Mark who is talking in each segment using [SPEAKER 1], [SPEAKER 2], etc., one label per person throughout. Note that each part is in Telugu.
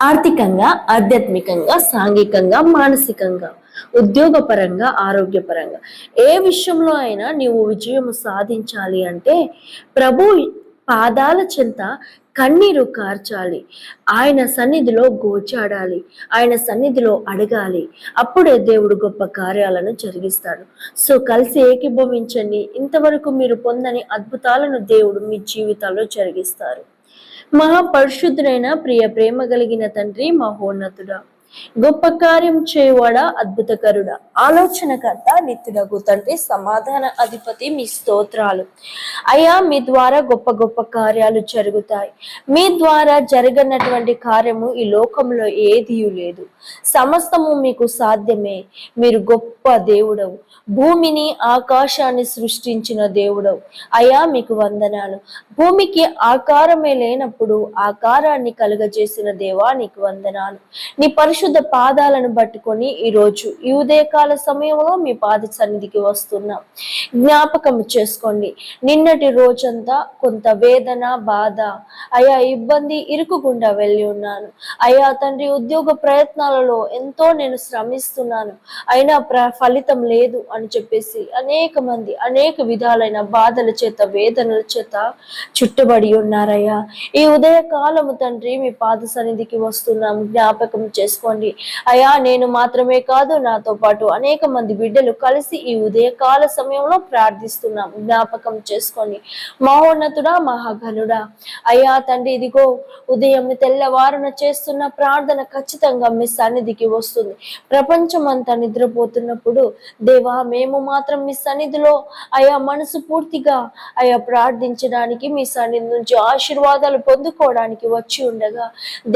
[SPEAKER 1] ఆర్థికంగా ఆధ్యాత్మికంగా సాంఘికంగా మానసికంగా ఉద్యోగపరంగా ఆరోగ్యపరంగా. ఏ విషయంలో అయినా నీవు విజయం సాధించాలి అంటే ప్రభు పాదాల చెంత కన్నీరు కార్చాలి. ఆయన సన్నిధిలో గోచాడాలి. ఆయన సన్నిధిలో అడగాలి. అప్పుడే దేవుడు గొప్ప కార్యాలను జరిగిస్తాడు. సో కలిసి ఏకీభవించండి. ఇంతవరకు మీరు పొందని అద్భుతాలను దేవుడు మీ జీవితాల్లో జరిగిస్తారు. మహాపరిశుద్ధుడైన ప్రియ ప్రేమ కలిగిన తండ్రి మహోన్నతుడా గొప్ప కార్యం చేయవాడా అద్భుతకరుడా ఆలోచనకర్త నిత్యుడగు తండ్రి సమాధాన అధిపతి మీ స్తోత్రాలు. అయ్యా మీ ద్వారా గొప్ప గొప్ప కార్యాలు జరుగుతాయి. మీ ద్వారా జరగనటువంటి కార్యము ఈ లోకంలో ఏదీ లేదు. సమస్తము మీకు సాధ్యమే. మీరు గొప్ప దేవుడవు. భూమిని ఆకాశాన్ని సృష్టించిన దేవుడవు. అయ్యా మీకు వందనాలు. భూమికి ఆకారమే లేనప్పుడు ఆకారాన్ని కలుగజేసిన దేవా నీకు వందనాలు. నీ పరిశుద్ధ పాదాలను పట్టుకొని ఈరోజు ఈ ఉదయకాల సమయంలో మీ పాద సన్నిధికి వస్తున్నాం. జ్ఞాపకం చేసుకోండి. నిన్నటి రోజంతా కొంత వేదన బాధ అయా ఇబ్బంది ఇరుకుకుండా వెళ్ళి ఉన్నాను. అయ్యా తండ్రి ఉద్యోగ ప్రయత్నాలలో ఎంతో నేను శ్రమిస్తున్నాను. అయినా ప్ర ఫలితం లేదు అని చెప్పేసి అనేక మంది అనేక విధాలైన బాధల చేత వేదనల చేత చుట్టుబడి ఉన్నారయ్యా. ఈ ఉదయ కాలము తండ్రి మీ పాద సన్నిధికి వస్తున్నాం జ్ఞాపకం చేసుకోండి. అయ్యా నేను మాత్రమే కాదు నాతో పాటు అనేక మంది బిడ్డలు కలిసి ఈ ఉదయకాల సమయంలో ప్రార్థిస్తున్నాం. జ్ఞాపకం చేసుకోండి. మహోన్నతుడా మహాఘనుడా అయ్యా తండ్రి ఇదిగో ఉదయం తెల్లవారున చేస్తున్న ప్రార్థన ఖచ్చితంగా మీ సన్నిధికి వస్తుంది. ప్రపంచం అంతా నిద్రపోతున్నప్పుడు దేవా మేము మాత్రం మీ సన్నిధిలో అయా మనసు పూర్తిగా అయా ప్రార్థించడానికి మీ సన్నిధి నుంచి ఆశీర్వాదాలు పొందుకోవడానికి వచ్చి ఉండగా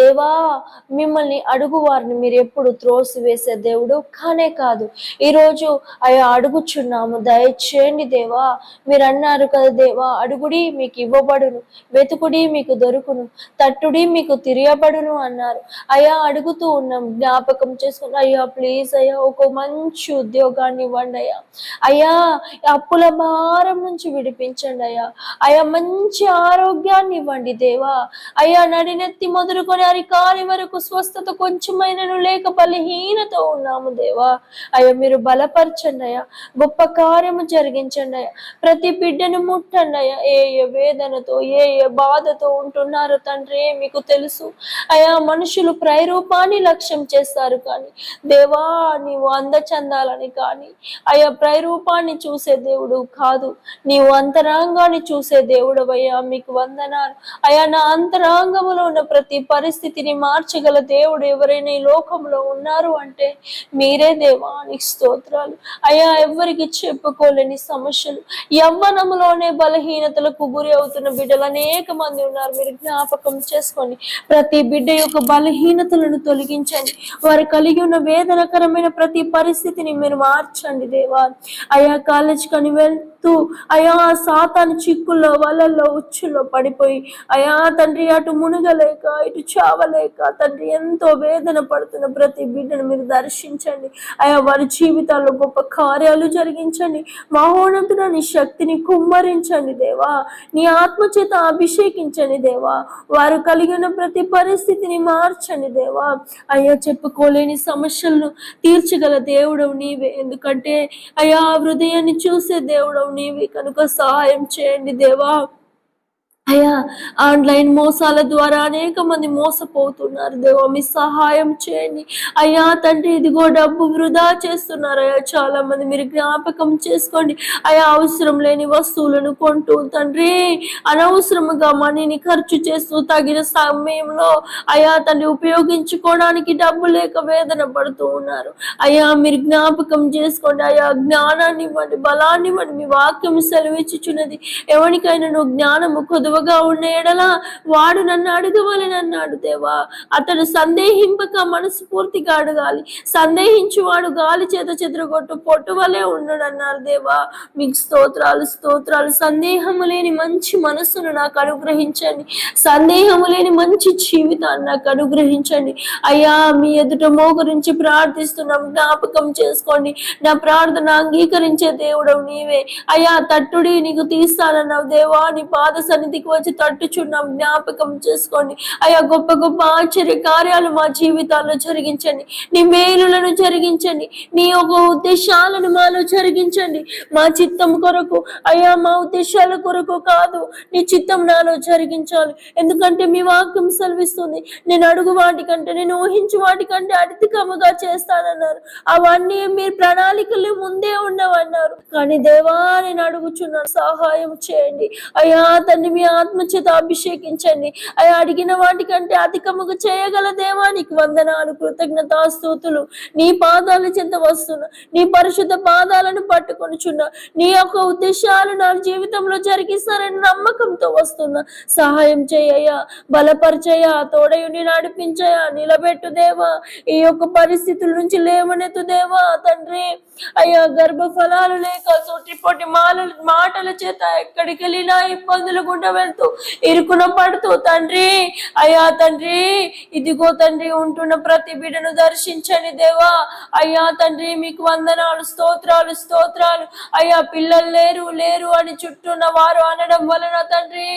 [SPEAKER 1] దేవా మిమ్మల్ని అడుగువారు వారిని మీరు ఎప్పుడు త్రోసి వేసే దేవుడు కానే కాదు. ఈరోజు అయ్యో అడుగుచున్నాము దయచేయండి దేవా. మీరు అన్నారు కదా దేవా అడుగుడి మీకు ఇవ్వబడును వెతుకుడి మీకు దొరుకును తట్టుడి మీకు తిరియబడును అన్నారు. అయ్యా అడుగుతూ ఉన్నాం జ్ఞాపకం చేసుకుని అయ్యా ప్లీజ్ అయ్యా ఒక మంచి ఉద్యోగాన్ని ఇవ్వండి అయ్యా. అయ్యా అప్పుల భారం నుంచి విడిపించండి అయ్యా. అయ్యా మంచి ఆరోగ్యాన్ని ఇవ్వండి దేవా. అయ్యా నడినెత్తి మొదలుకొని అరికాలి వరకు స్వస్థత కొంచెమైనను లేక బలహీనతో ఉన్నాము దేవా. అయ్యా మీరు బలపరచండి అయ్యా గొప్ప కార్యము జరిగించండి అయ్యా ప్రతి బిడ్డను ముట్టండి అయ్యా ఏ ఏ వేదనతో ఏ ఏ బాధతో ఉంటున్నారో తండ్రి మీకు తెలుసు. అయా మనుషులు ప్రయరూపాన్ని లక్ష్యం చేస్తారు కానీ దేవా నీవు అందచందాలని కానీ అయా ప్రయరూపాన్ని చూసే దేవుడు కాదు. నీవు అంతరంగాన్ని చూసే దేవుడు అయ్యా మీకు వందనాలు. అయా నా అంతరంగములో ఉన్న ప్రతి పరిస్థితిని మార్చగల దేవుడు ఎవరైనా లోకంలో ఉన్నారు అంటే మీరే దేవా నీకు స్తోత్రాలు. అయ్యా ఎవరికి చెప్పుకోలేని సమస్యలు. యవ్వనంలోనే బలహీనతలకు గురి అవుతున్న బిడ్డలు అనేక మంది ఉన్నారు. మీరు జ్ఞాపకం చేసుకోండి. ప్రతి బిడ్డ యొక్క బలహీనతలను తొలగించండి. వారు కలిగి ఉన్న వేదనకరమైన ప్రతి పరిస్థితిని మీరు మార్చండి దేవా. అయ్యా కాలేజ్ కని అయా సాతాను చిక్కుల్లో వలల్లో ఉచ్చుల్లో పడిపోయి అయా తండ్రి అటు మునగలేక ఇటు చావలేక తండ్రి ఎంతో వేదన పడుతున్న ప్రతి బిడ్డను మీరు దర్శించండి. అయా వారి జీవితాల్లో గొప్ప కార్యాలు జరిగించండి. మహోన్నతుడ నీ శక్తిని కుమ్మరించండి దేవా. నీ ఆత్మచేత అభిషేకించండి దేవా. వారు కలిగిన ప్రతి పరిస్థితిని మార్చండి దేవా. అయ్యా చెప్పుకోలేని సమస్యలను తీర్చగల దేవుడవు నీవే. ఎందుకంటే అయ్యా హృదయాన్ని చూసే దేవుడవు నీవి కనుక సహాయం చేయండి దేవా. అయ్యా ఆన్లైన్ మోసాల ద్వారా అనేక మంది మోసపోతున్నారు. దేవా మీ సహాయం చేయండి. అయ్యా తండ్రి ఇదిగో డబ్బు వృధా చేస్తున్నారు అయ్యా చాలా మంది మీరు జ్ఞాపకం చేసుకోండి. అయ్యా అవసరం లేని వస్తువులను కొంటూ తండ్రి అనవసరముగా మనీని ఖర్చు చేస్తూ తగిన సమయంలో అయ్యా తండ్రి ఉపయోగించుకోవడానికి డబ్బు లేక వేదన పడుతూ ఉన్నారు. అయ్యా మీరు జ్ఞాపకం చేసుకోండి. అయ్యా జ్ఞానాన్ని ఇవ్వండి బలాన్ని ఇవ్వండి. మీ వాక్యం సెలవిచ్చుచున్నది. ఎవరికైనా నువ్వు జ్ఞానము కొదువగా ఉన్న ఎడల వాడు నన్ను అడగవలని అన్నాడు దేవా అతడు సందేహింపక మనస్ఫూర్తిగా అడగాలి. సందేహించువాడు గాలి చేత చెదరగొట్టు పొట్టు వలె ఉండడు అన్నారు దేవా. మీకు స్తోత్రాలు స్తోత్రాలు. సందేహము లేని మంచి మనసును నాకు అనుగ్రహించండి. సందేహము లేని మంచి జీవితాన్ని నాకు అనుగ్రహించండి. అయ్యా మీ ఎదుట మోకరించి ప్రార్థిస్తున్నాం. జ్ఞాపకం చేసుకోండి. నా ప్రార్థన అంగీకరించే దేవుడవు నీవే. అయ్యా తట్టుడి నీకు తీస్తానన్నావు. దేవా నీ పాద సన్నిధి సన్నిధికి వచ్చి తట్టుచున్నాం జ్ఞాపకం చేసుకోండి. అయా గొప్ప గొప్ప ఆశ్చర్య కార్యాలు మా జీవితాల్లో జరిగించండి. నీ మేలులను జరిగించండి. నీ యొక్క ఉద్దేశాలను మాలో జరిగించండి. మా చిత్తం కొరకు అయ్యా మా ఉద్దేశాల కొరకు కాదు నీ చిత్తం నాలో జరిగించాలి. ఎందుకంటే మీ వాక్యం సెలవిస్తుంది. నేను అడుగు వాటికంటే నేను ఊహించు వాటికంటే అధికముగా చేస్తానన్నారు. అవన్నీ మీ ప్రణాళికలు ముందే ఉండవన్నారు. కానీ దేవా నేను అడుగుచున్నాను సహాయం చేయండి. అయ్యా తండ్రి మీ ఆత్మచేత అభిషేకించండి. అయ్యా అడిగిన వాటికంటే అధికముగా చేయగల దేవానికి వందనాలు కృతజ్ఞతాస్తుతులు నీ పాదాల చెంత వస్తున్నా నీ పరిశుద్ధ పాదాలను పట్టుకొనిచున్నా నీ యొక్క ఉద్దేశాలు నా జీవితంలో జరిగిస్తారని నమ్మకంతో వస్తున్నా. సహాయం చేయయ్యా బలపరచయ్యా తోడయుని నడిపించయా నిలబెట్టు దేవా. ఈ యొక్క పరిస్థితుల నుంచి లేవనెత్తు దేవా తండ్రి. అయ్యా గర్భ ఫలాలు లేక సొట్టిపొట్టి మాల మాటల చేత ఎక్కడికి వెళ్ళినా ఇబ్బందులు గుండా వెళ్తూ ఇరుకున పడుతూ తండ్రి అయ్యా తండ్రి ఇదిగో తండ్రి ఉంటున్న ప్రతి బిడ్డను దర్శించండి దేవా. అయ్యా తండ్రి మీకు వందనాలు స్తోత్రాలు స్తోత్రాలు. అయ్యా పిల్లలు లేరు లేరు అని చుట్టూన్న వారు అనడం వలన తండ్రి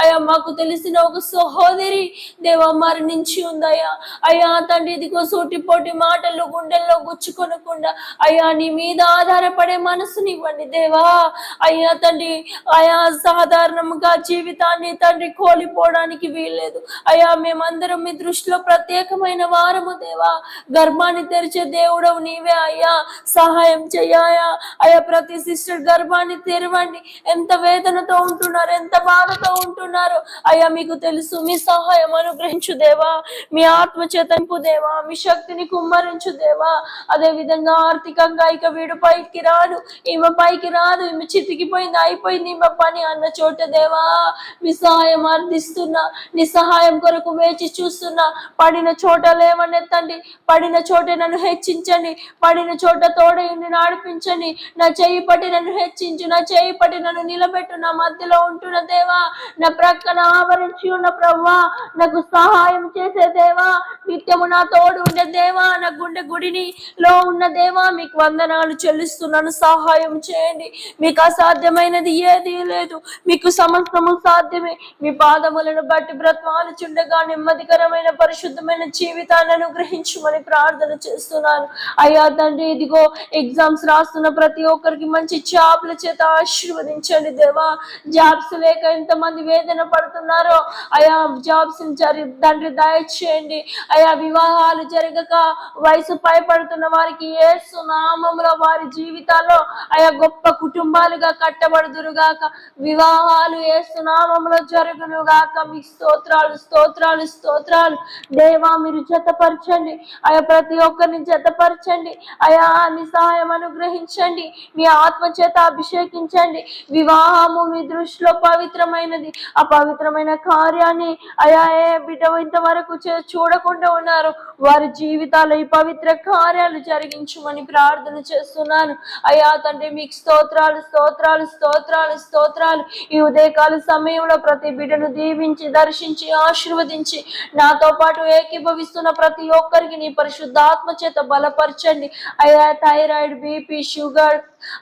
[SPEAKER 1] అయ్యా మాకు తెలిసిన ఒక సహోదరి దేవా మరణించి ఉందయ్యా. అయ్యా తండ్రి ఇదిగో సూటిపోటి మాటలు గుండెల్లో గుచ్చుకొనకుండా అయ్యా నీ మీద ఆధారపడే మనసునివ్వండి దేవా. అయ్యా తండ్రి అయా సాధారణంగా జీవితాన్ని తండ్రి కోల్పోవడానికి వీల్లేదు. అయ్యా మేమందరం మీ దృష్టిలో ప్రత్యేకమైన వారము దేవా. గర్భాన్ని తెరిచే దేవుడవు నీవే అయ్యా. సహాయం చెయ్యాయా అయ్యా ప్రతి సిస్టర్ గర్భాన్ని తెరవండి. ఎంత వేదనతో ఉంటున్నారు ఎంత బాధతో ఉంటున్నారు. అయ్యా మీకు తెలుసు మీ సహాయం అనుగ్రహించు దేవా. మీ ఆత్మ చేతంపు దేవా. మీ శక్తిని కుమ్మరించు దేవా. అదే విధంగా ఆర్థికంగా ఇక వీడు పైకి రాడు. ఈమె పైకి రాదు ఈమె చితికిపోయింది అయిపోయింది ఈమె పని అన్న చోట దేవా. మీ సహాయం అర్థిస్తున్నా నీ సహాయం కొరకు వేచి చూస్తున్నా. పడిన చోట లేవనెత్తండి. పడిన చోట నన్ను హెచ్చించండి. పడిన చోట తోడయుని నడిపించండి. నా చేయి పట్టి నన్ను హెచ్చించు. నా చేయి పట్టి నన్ను నిలబెట్టు. నా మధ్యలో ఉంటున్న దేవా నా ప్రక్కన ఆవరించి ఉన్న ప్రవ్వా నాకు సహాయం చేసే దేవా నిత్యము నా తోడు ఉండే దేవా నా గుండె గుడిని లో ఉన్న దేవా మీకు వందనాలు చెల్లిస్తున్నాను. సహాయం చేయండి. మీకు అసాధ్యమైనది ఏదీ లేదు. మీకు సమస్తము సాధ్యమే. మీ పాదములను బట్టి బ్రతమాలు చుండగా నెమ్మదికరమైన పరిశుద్ధమైన జీవితాన్ని అనుగ్రహించమని ప్రార్థన చేస్తున్నాను. అయ్యా తండ్రి ఇదిగో ఎగ్జామ్స్ రాస్తున్న ప్రతి ఒక్కరికి మంచి జాబ్ల చేత ఆశీర్వదించండి దేవా. జాబ్స్ లేక ఎంతమంది వేదన పడుతున్నారో అయా జాబ్స్ జరి తండ్రి దయచేయండి. అయా వివాహాలు జరగక వయసు పైపడుతున్న వారికి ఏసు నామంలో వారి జీవితాల్లో అయా గొప్ప కుటుంబాలుగా కట్టబడుదురుగాక. వివాహాలు నామంలో జరుగునుగాక. మీ స్తోత్రాలు స్తోత్రాలు స్తోత్రాలు. దేవా మీరు జతపరచండి. అయా ప్రతి ఒక్కరిని జతపరచండి. అయా నీ సహాయం అనుగ్రహించండి. మీ ఆత్మ చేత అభిషేకించండి. వివాహము మీ దృష్టిలో పవిత్రమైనది. ఆ పవిత్రమైన కార్యాన్ని అయా ఏ బిడ్డ ఇంతవరకు చూడకుండా ఉన్నారు. వారి జీవితాలు ఈ పవిత్ర కార్యాలు జరిగించమని ప్రార్థన చేస్తున్నాను. అయా తండ్రి మీకు స్తోత్రాలు స్తోత్రాలు స్తోత్రాలు స్తోత్రాలు. ఈ ఉదయకాల సమయంలో ప్రతి బిడ్డను దీవించి దర్శించి ఆశీర్వదించి నాతో పాటు ఏకీభవిస్తున్న ప్రతి ఒక్కరికి నీ పరిశుద్ధాత్మ చేత బలపరచండి. అయ్యా థైరాయిడ్ బీపీ షుగర్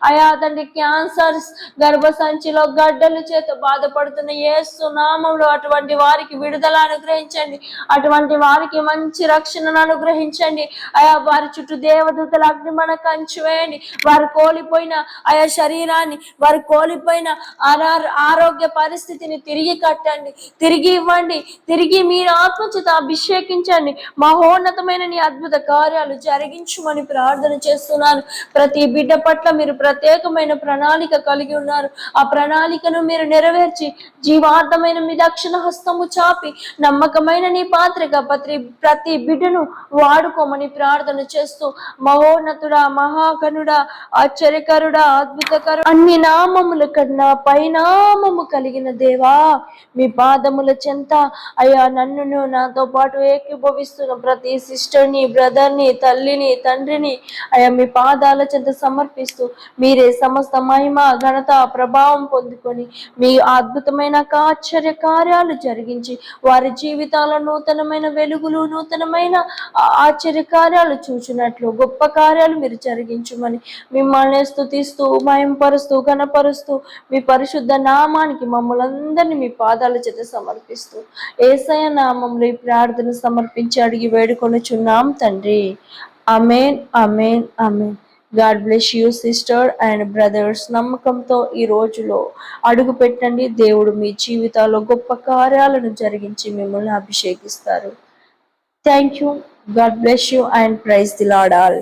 [SPEAKER 1] అయా తండ్రి క్యాన్సర్స్ గర్భసంచిలో గడ్డల చేత బాధపడుతున్న యేసు నామంలో అటువంటి వారికి విడుదల అనుగ్రహించండి. అటువంటి వారికి మంచి రక్షణను అనుగ్రహించండి. అయా వారి చుట్టూ దేవదూతల అగ్నిమణ కంచి వేయండి. వారు కోల్పోయిన ఆయా శరీరాన్ని వారు కోల్పోయిన ఆరోగ్య పరిస్థితిని తిరిగి కట్టండి. తిరిగి ఇవ్వండి. తిరిగి మీరు ఆత్మచేత అభిషేకించండి. మహోన్నతమైన నీ అద్భుత కార్యాలు జరిగించమని ప్రార్థన చేస్తున్నాను. ప్రతి బిడ్డ పట్ల మీరు ప్రత్యేకమైన ప్రణాళిక కలిగి ఉన్నారు. ఆ ప్రణాళికను మీరు నెరవేర్చి జీవార్థమైన మీ దక్షిణ హస్తము చాపి నమ్మకమైన నీ పాత్రగా ప్రతి ప్రతి బిడ్డను వాడుకోమని ప్రార్థన చేస్తూ మహోన్నతుడా మహాగణుడా ఆశ్చర్యకరుడా అద్భుతకరు అన్ని నామముల కన్నా పైనామము కలిగిన దేవా మీ పాదముల చెంత అయ్యా నన్నును నాతో పాటు ఏకీభవిస్తున్న ప్రతి సిస్టర్ని బ్రదర్ని తల్లిని తండ్రిని అయ్యా మీ పాదాల చెంత సమర్పిస్తూ మీరే సమస్త మహిమ ఘనత ప్రభావం పొందుకొని మీ అద్భుతమైన ఆశ్చర్య కార్యాలు జరిగించి వారి జీవితాల నూతనమైన వెలుగులు నూతనమైన ఆశ్చర్య కార్యాలు చూచినట్లు గొప్ప కార్యాలు మీరు జరిగించమని మిమ్మల్ని స్థుతిస్తూ మయంపరుస్తూ ఘనపరుస్తూ మీ పరిశుద్ధ నామానికి మమ్మల్ని మీ పాదాల చేత సమర్పిస్తూ ఏసయ నామంలో ఈ ప్రార్థన సమర్పించి అడిగి వేడుకొనుచున్నాం తండ్రి. Amen amen amen God bless you sister and brothers నమ్మకంతో ఈ రోజులో అడుగు పెట్టండి. దేవుడు మీ జీవితాల్లో గొప్ప కార్యాలను జరిగించి మిమ్మల్ని అభిషేకిస్తారు. Thank you God bless you and praise the Lord all